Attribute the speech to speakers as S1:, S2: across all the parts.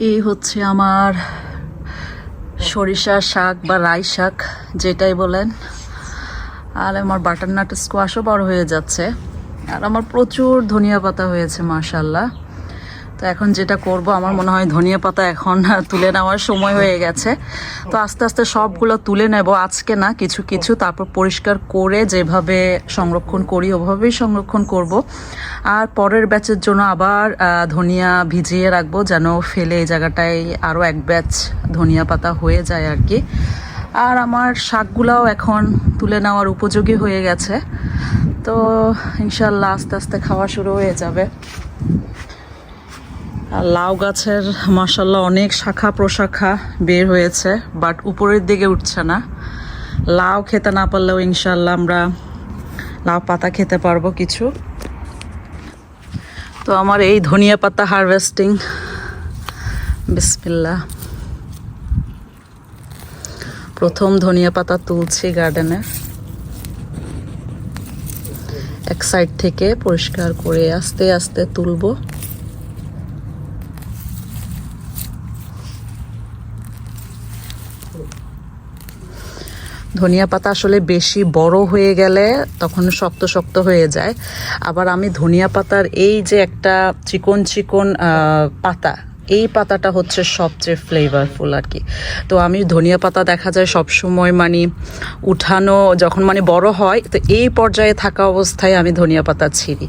S1: এই হচ্ছে আমার সরিষা শাক বা রাই শাক, যেটাই বলেন। আর আমার বাটারনাট স্কোয়াশও বড় হয়ে যাচ্ছে। আর আমার প্রচুর ধনিয়া পাতা হয়েছে মার্শাল্লাহ তো এখন যেটা করব, আমার মনে হয় ধনিয়া পাতা এখন তুলে নেওয়ার সময় হয়ে গেছে। তো আস্তে আস্তে সবগুলো তুলে নেব, আজকে না, কিছু কিছু, তারপর পরিষ্কার করে যেভাবে সংরক্ষণ করি, ওভাবেই সংরক্ষণ করব। আর পরের ব্যাচের জন্য আবার ধনিয়া ভিজিয়ে রাখব, যেন ফেলে এই জায়গাটায় আরও এক ব্যাচ ধনিয়া পাতা হয়ে যায় আর কি। আর আমার শাকগুলাও এখন তুলে নেওয়ার উপযোগী হয়ে গেছে। তো ইনশাল্লাহ আস্তে আস্তে খাওয়া শুরু হয়ে যাবে। লাউ গাছের মাসাল্লাহ অনেক শাখা প্রশাখা বের হয়েছে বাট উপরের দিকে উঠছে না। লাউ খেতে না পারলেও ইনশাল্লাহ আমরা লাউ পাতা খেতে পারব কিছু। তো আমার এই ধনিয়া পাতা হারভেস্টিং। বিসমিল্লা প্রথম ধনিয়া পাতা তুলছি গার্ডেনে। এক সাইড থেকে পরিষ্কার করে আস্তে আস্তে তুলবো। ধনিয়া পাতা আসলে বেশি বড় হয়ে গেলে তখন শক্ত শক্ত হয়ে যায়। আবার আমি ধনিয়া পাতার এই যে একটা চিকন চিকন পাতা, এই পাতাটা হচ্ছে সবচেয়ে ফ্লেভারফুল আর কি। তো আমি ধনিয়া পাতা দেখা যায় সব সময় মানে উঠানো, যখন মানে বড় হয়, তো এই পর্যায়ে থাকা অবস্থায় আমি ধনিয়া পাতা ছিঁড়ি।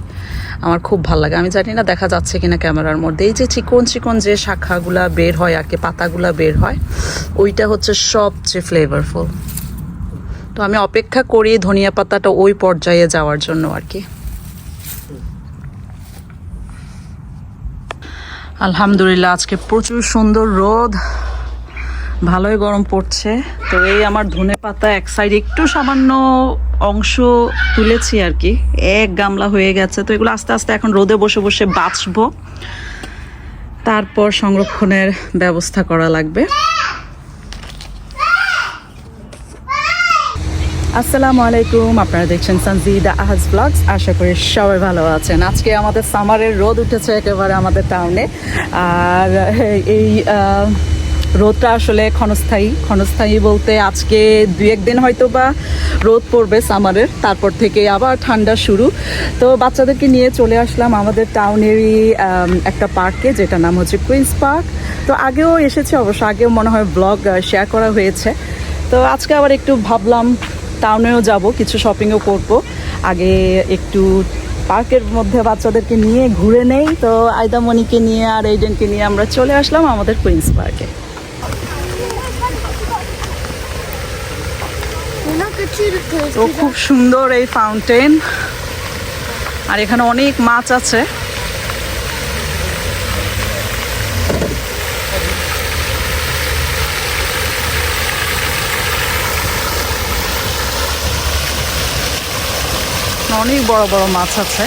S1: আমার খুব ভালো লাগে। আমি জানি না দেখা যাচ্ছে কিনা ক্যামেরার মধ্যে। এই যে চিকন চিকন যে শাখাগুলা বের হয় আর কি, পাতাগুলা বের হয়, ওইটা হচ্ছে সবচেয়ে ফ্লেভারফুল তো আমি অপেক্ষা করি ধনিয়া পাতাটা ওই পর্যায়ে যাওয়ার জন্য আর কি। আলহামদুলিল্লাহ, আজকে প্রচুর সুন্দর রোদ। ভালোই গরম পড়ছে। তো এই আমার ধনে পাতা এক সাইড একটু সামান্য অংশ তুলেছি আর কি। এক গামলা হয়ে গেছে। তো এগুলো আস্তে আস্তে এখন রোদে বসে বসে বাঁচবো। তারপর সংরক্ষণের ব্যবস্থা করা লাগবে। আসসালামু আলাইকুম, আপনারা দেখছেন সনজিদা আহাজ ব্লগস আশা করি সবাই ভালো আছেন। আজকে আমাদের সামারের রোদ উঠেছে একেবারে আমাদের টাউনে আর এই রোদটা আসলে ক্ষণস্থায়ী। ক্ষণস্থায়ী বলতে আজকে দুই একদিন হয়তো বা রোদ পড়বে সামারের তারপর থেকে আবার ঠান্ডা শুরু। তো বাচ্চাদেরকে নিয়ে চলে আসলাম আমাদের টাউনেরই একটা পার্কে যেটা নাম হচ্ছে কুইন্স পার্ক তো আগেও এসেছে অবশ্য, আগেও মনে হয় ব্লগ শেয়ার করা হয়েছে। তো আজকে আবার একটু ভাবলাম টাউনেও যাব, কিছু শপিংও করব। আগে একটু পার্কের মধ্যে বাচ্চাদেরকে নিয়ে ঘুরে নেই, তো আইদামণিকে নিয়ে আর এইডেনকে নিয়ে আমরা চলে আসলাম আমাদের কুইন্স পার্কে তো খুব সুন্দর এই ফাউন্টেন আর এখানে অনেক মাছ আছে। অনেক বড় বড় মাছ আছে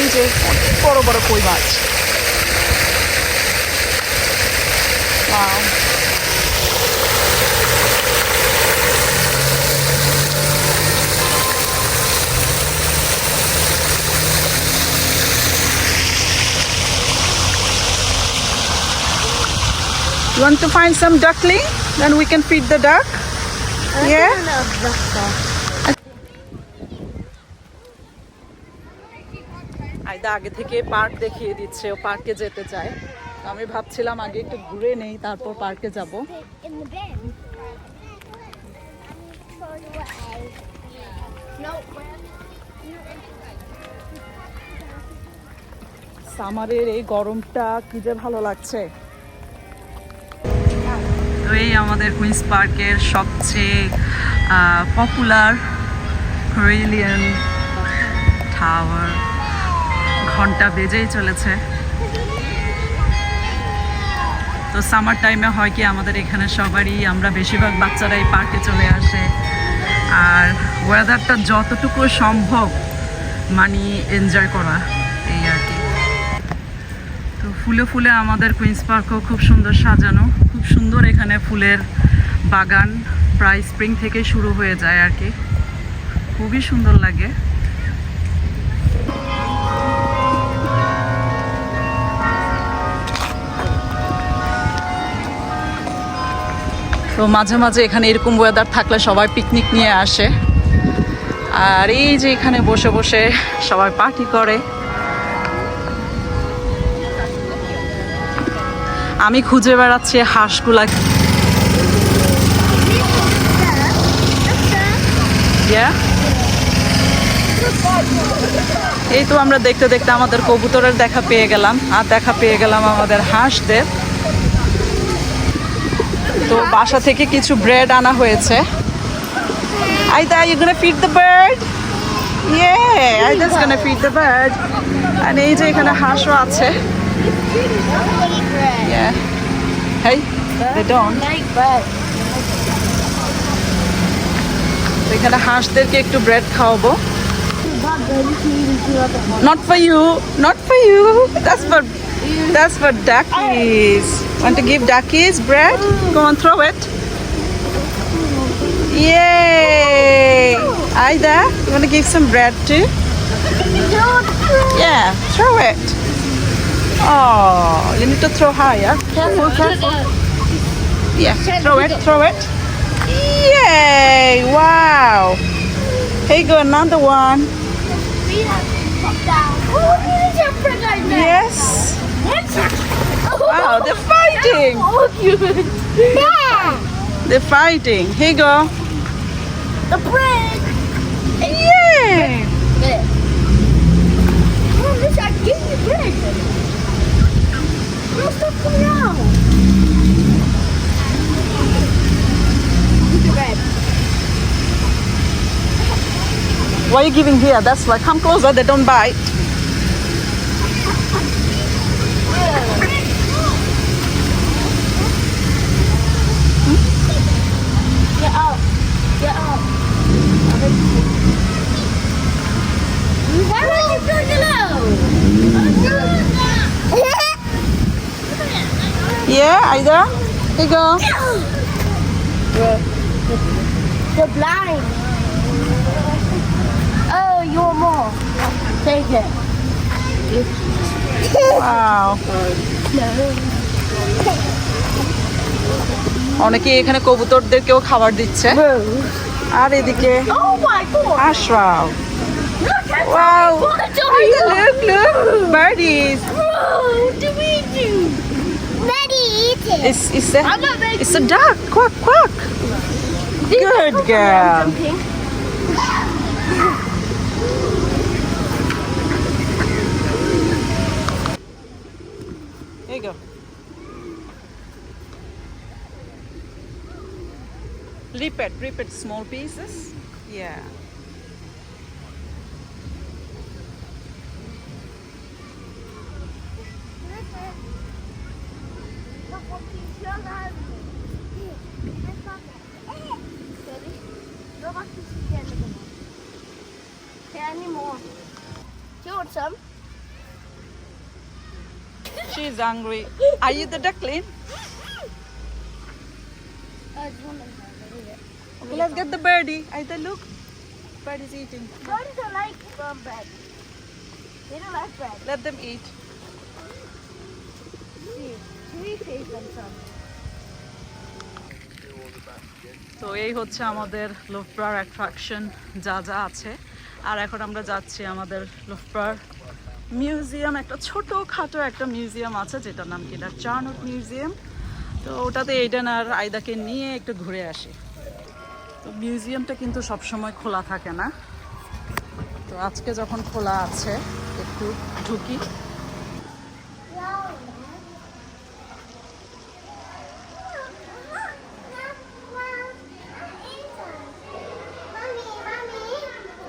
S1: এই যে অনেক বড় বড় কই মাছ. You want to find some duckling? Then we can feed the duck. আয়দা আগে থেকে পার্ক দেখিয়ে দিচ্ছে, ও পার্কে যেতে চায়। আমি ভাবছিলাম আগে একটু ঘুরে নেই, তারপর পার্কে যাব. সামারের এই গরমটা কি যে ভালো লাগছে। তো এই আমাদের কুইন্স পার্কের সবচেয়ে পপুলার রেলিয়ান টাওয়ার ঘণ্টা বেজেই চলেছে। তো সামার টাইমে হয় কি, আমাদের এখানে সবারই, আমরা বেশিরভাগ বাচ্চারাই পার্কে চলে আসে। আর ওয়েদারটা যতটুকু সম্ভব মানে এনজয় করা। ফুলে ফুলে আমাদের কুইন্স পার্কও খুব সুন্দর সাজানো। খুব সুন্দর এখানে ফুলের বাগান প্রায় স্প্রিং থেকে শুরু হয়ে যায় আর কি। খুবই সুন্দর লাগে। তো মাঝে মাঝে এখানে এরকম ওয়েদার থাকলে সবাই পিকনিক নিয়ে আসে। আর এই যে এখানে বসে বসে সবাই পার্টি করে। আমি খুঁজে বেড়াচ্ছি হাঁসগুলা। Yeah? এই তো আমরা দেখতে দেখতে আমাদের কবুতরের দেখা পেয়ে গেলাম, আর দেখা পেয়ে গেলাম আমাদের হাঁসদের। তো বাসা থেকে কিছু ব্রেড আনা হয়েছে। You gonna feed the bird ইয়ে আইদাস গোনা ফিড দ্য বার্ড আর এই যে এখানে হাঁসও আছে। Yeah. Hey, they don't.
S2: Like bird.
S1: তো এখানে হাঁসদেরকে একটু ব্রেড খাওয়াবো Not for you, not for you. That's for that's for duckies. Want to give duckies bread? Go on, throw it. Yay! Ida, you want to give some bread too? Yeah, throw it. Oh, you need to throw higher. Careful, careful. Yeah, throw it, throw it. Yay! Wow! Here you go, another one.
S2: We have to down. Oh, your friend right.
S1: Yes. Wow, they're fighting.
S2: Oh.
S1: They're fighting. Here you go.
S2: The bread.
S1: Yay!
S2: Mom, oh, this I give you bread.
S1: Why are you giving here? That's why. Come closer. They don't bite. Yeah, Ida. Here you go.
S2: The blind. Oh, you want more? Take it.
S1: Wow. অনেকে এখানে কবুতরদেরকেও খাবার দিচ্ছে আর এদিকে
S2: Oh
S1: Wow. Look, look. Birdies.
S2: What
S1: It's, it's, a,
S2: I'm not ready.
S1: it's a duck. Quack, quack. Good girl. Here you go. Rip it, rip it small pieces. Yeah.
S2: Any more? Do you want some?
S1: She's hungry. Are you the duckling?
S2: Do you want them?
S1: Okay, let's get the birdie. Either look. Birdie's eating.
S2: Birds don't like um, bread. They don't like bread.
S1: Let them eat.
S2: See, we feed them some.
S1: তো এই হচ্ছে আমাদের লোফপার attraction যা যা আছে। আর এখন আমরা যাচ্ছি আমাদের লোফপার মিউজিয়াম একটা ছোট খাটো একটা মিউজিয়াম আছে, যেটার নাম কি? কিনা চার্নট মিউজিয়াম তো ওটাতে এইডেন আর আয়দাকে নিয়ে একটু ঘুরে আসি। তো মিউজিয়ামটা কিন্তু সবসময় খোলা থাকে না। তো আজকে যখন খোলা আছে, একটু ঢুকি।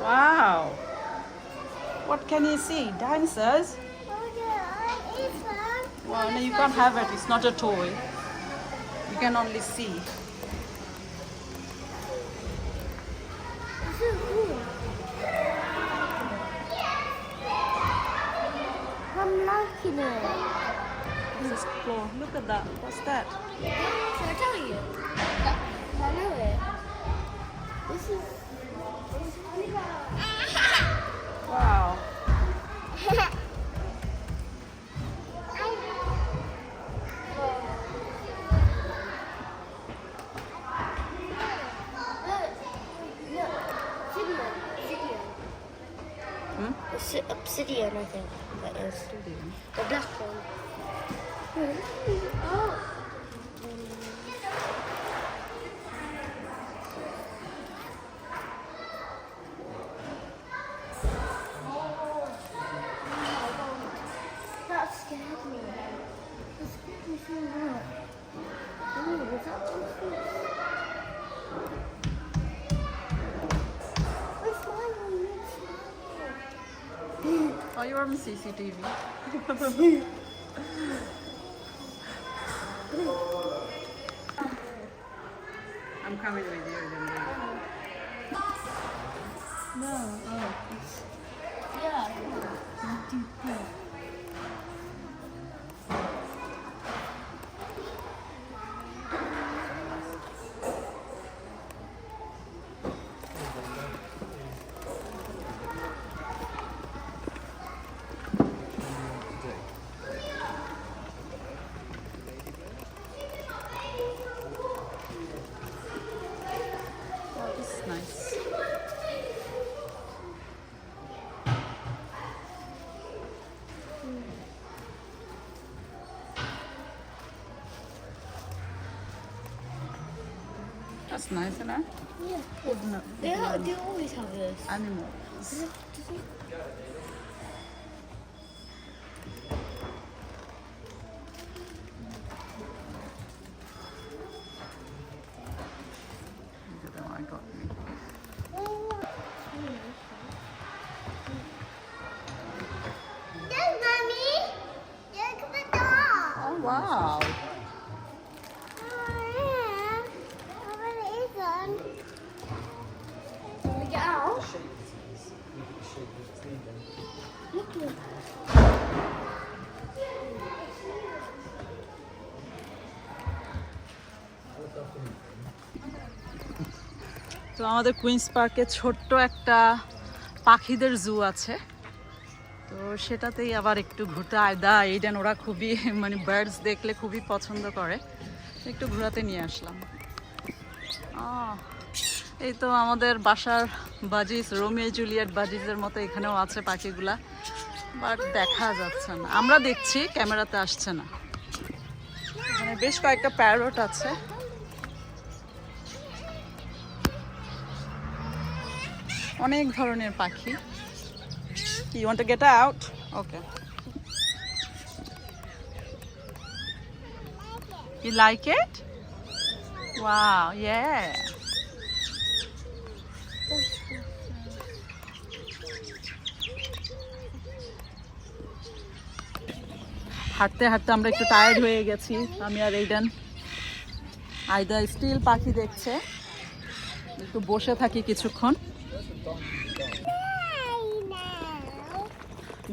S1: Wow! What can you see? Dinosaurs? Wow, no, you can't have it. It's not a toy. You can only see.
S2: I'm liking it.
S1: This is cool. Look at that. What's that?
S2: Should I tell you? I know it. This is.
S1: Hmm?
S2: Obsidian, I think that is. The black one.
S1: on CCTV. I'm coming with you.
S2: No, oh. Yeah.
S1: That's nice. That's nice, isn't it?
S2: Yeah. They, are, they always have this.
S1: Animals. I got me.
S2: Look.
S1: তো আমাদের queen's পার্কে ছোট্ট একটা পাখিদের জু আছে তো সেটাতেই আবার একটু ঘুরতে আয়দা এইডেন ওরা খুবই মানে বার্ডস দেখলে খুবই পছন্দ করে। একটু ঘোরাতে নিয়ে আসলাম। এই তো আমাদের বাসার বাজিস রোমিও, জুলিয়েট বাজিসের মতো এখানেও আছে পাখিগুলা বাট দেখা যাচ্ছে না। আমরা দেখছি, ক্যামেরাতে আসছে না। বেশ কয়েকটা প্যারট আছে। অনেক ধরনের পাখি। You want to get out okay You like it? Wow, yeah. হাঁটতে হাঁটতে আমরা একটু টায়ার্ড হয়ে গেছি আমি আর এইডেন আইদা স্টিল পাখি দেখছে। একটু বসে থাকি কিছুক্ষণ।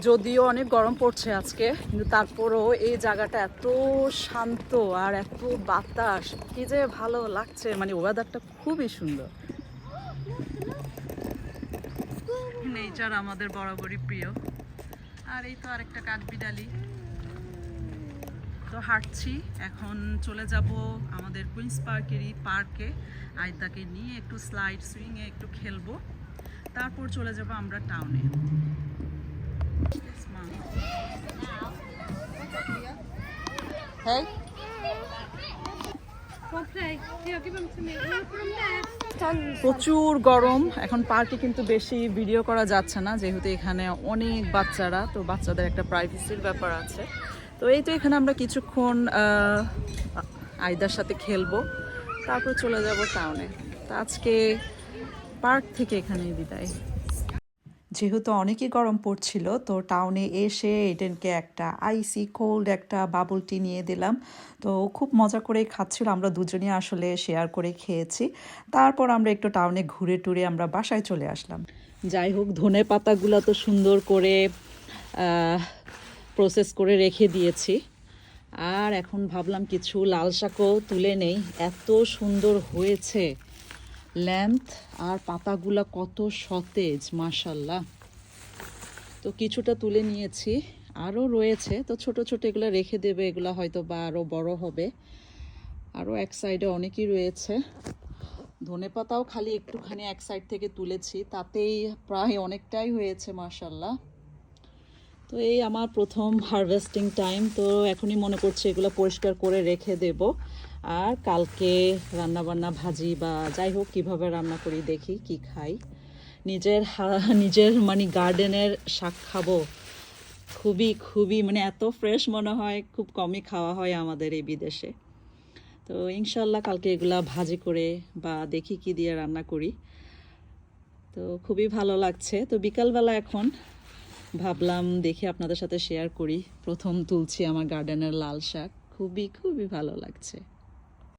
S1: যদিও অনেক গরম পড়ছে আজকে, কিন্তু তারপরও এই জায়গাটা এত শান্ত আর এত বাতাস। কি যে ভালো লাগছে মানে ওয়েদারটা খুবই সুন্দর। নেচার আমাদের বরাবরই প্রিয়। আর এই তো আরেকটা কাঠবিড়ালি। তো হাঁটছি, এখন চলে যাব আমাদের কুইন্স পার্কেরই পার্কে আয়দাকে নিয়ে একটু স্লাইড সুইংয়ে একটু খেলব। তারপর চলে যাব আমরা টাউনে. Hey. প্রচুর গরম। এখন পার্কে কিন্তু বেশি ভিডিও করা যাচ্ছে না যেহেতু এখানে অনেক বাচ্চারা তো বাচ্চাদের একটা প্রাইভেসির ব্যাপার আছে। তো এই তো এখানে আমরা কিছুক্ষণ আহ, আয়দার সাথে খেলব তারপর চলে যাব টাউনে তো আজকে পার্ক থেকে এখানেই বিদায়। যেহেতু অনেকই গরম পড়ছিল, তো টাউনে এসে এডেনকে একটা আইসি কোল্ড একটা বাবল টি নিয়ে দিলাম। তো খুব মজা করে খাচ্ছিল, আমরা দুজনই আসলে শেয়ার করে খেয়েছি। তারপর আমরা একটু টাউনে ঘুরে টুরে আমরা বাসায় চলে আসলাম। যাই হোক, ধনে পাতাগুলো তো সুন্দর করে প্রসেস করে রেখে দিয়েছি। আর এখন ভাবলাম কিছু লাল শাকও তুলে নেই। এত সুন্দর হয়েছে। লেন্থ আর পাতাগুলা কত সতেজ মাশাল্লাহ তো কিছুটা তুলে নিয়েছি আরও রয়েছে। তো ছোট ছোট এগুলো রেখে দেবে, এগুলো হয়তো বা আরও বড় হবে। আরও এক সাইডে অনেকই রয়েছে। ধনে পাতাও খালি একটুখানি এক সাইড থেকে তুলেছি, তাতেই প্রায় অনেকটাই হয়েছে মাশাল্লাহ তো এই আমার প্রথম হারভেস্টিং টাইম, তো এখনই মনে করছি এগুলো পরিষ্কার করে রেখে দেব। আর কালকে রান্না বান্না ভাজি বা যাই হোক কীভাবে রান্না করি দেখি, কি খাই। নিজের নিজের মানে গার্ডেনের শাক খাব। খুবই খুবই মানে এত ফ্রেশ মনে হয়, খুব কমই খাওয়া হয় আমাদের এই বিদেশে। তো ইনশাল্লাহ কালকে এগুলা ভাজি করে বা দেখি কি দিয়ে রান্না করি। তো খুবই ভালো লাগছে। তো বিকালবেলা এখন ভাবলাম দেখি আপনাদের সাথে শেয়ার করি। প্রথম তুলছি আমার গার্ডেনের লাল শাক। খুবই খুবই ভালো লাগছে।